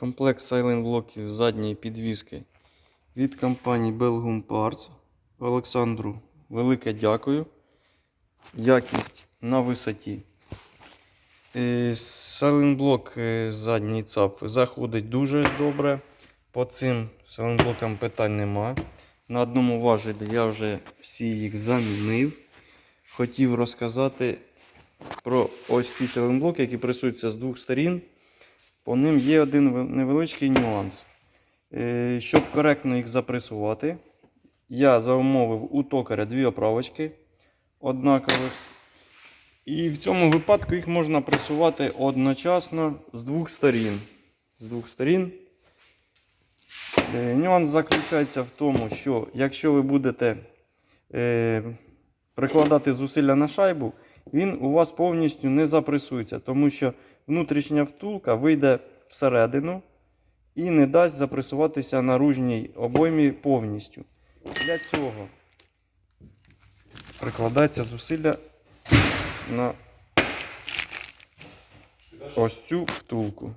Комплект сайлент блоків задньої підвіски від компанії Belgum Parts. Олександру велике дякую. Якість на висоті. Сайлент блок е, задній ЦАП заходить дуже добре. По цим сайлент блокам питань нема. На одному важелі я вже всі їх замінив. Хотів розказати про ось ці сайлент блоки, які присуються з двох сторін. По ним є один невеличкий нюанс. Е, Щоб коректно їх запресувати, я замовив у токаря дві оправочки однакових. І в цьому випадку їх можна пресувати одночасно з двох сторін. З двох сторін. Е, Нюанс заключається в тому, що якщо ви будете е, прикладати зусилля на шайбу, він у вас повністю не запресується, тому що внутрішня втулка вийде всередину і не дасть запресуватися наружній обоймі повністю. Для цього прикладається зусилля на ось цю втулку.